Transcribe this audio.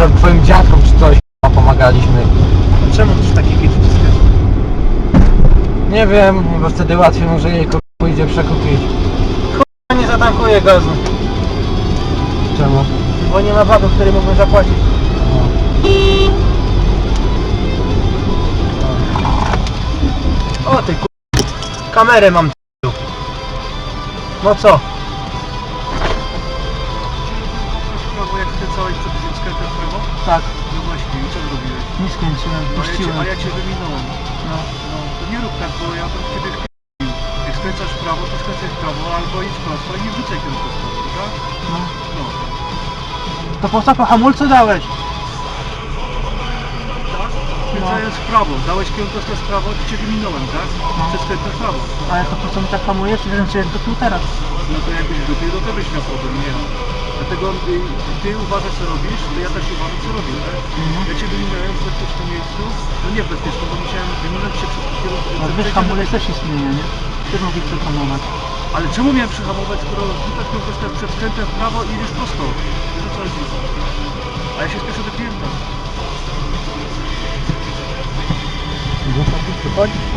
że twoim dziadkom czy coś k***a, pomagaliśmy. A czemu też takie wciskasz? Nie wiem, bo wtedy łatwiej może jej k***a, pójdzie przekupić. Nie zatankuję gazu, Czemu? bo nie ma baby, której mógłbym zapłacić. O ty ku... Kamerę mam t***u. No co? Skręcałeś przed tym skrętem w prawo? Tak, No właśnie, i co zrobiłeś? nie skręciłem, A ja, cię, puściłem. a ja cię wyminąłem. No. No, to nie rób tak, bo ja bym ciebie wkurwił. Jak skręcasz w prawo, to skręcaj w prawo, albo idź prosto i nie wrzucaj kierunkowskazu, tak? No. No. To po co po hamulcu dałeś? Tak? Skręcając w prawo, dałeś kierunkowskaz w prawo, to cię wyminąłem, tak? No. Przez skrętem w prawo. Ale to po co mi tak hamujesz? Wiem, że to tu teraz. No to jakbyś dopiero to byś miał problem, nie. Dlatego ty, ty uważasz co robisz, to ja też uważam co robię, tak? Mhm. Ja cię wyminąłem w bezpiecznym miejscu, no nie w bezpiecznym, bo musiałem wyminąć się przed kierunkiem. No wiesz, hamulec też jest zmienia, nie? Też mogli przehamować. Ale czemu miałem przyhamować, skoro rzucasz kierunkowskaz przed skrętem w prawo i idziesz prosto? Wiesz o co chodzi? A ja się spieszę do klienta. Przychodzi?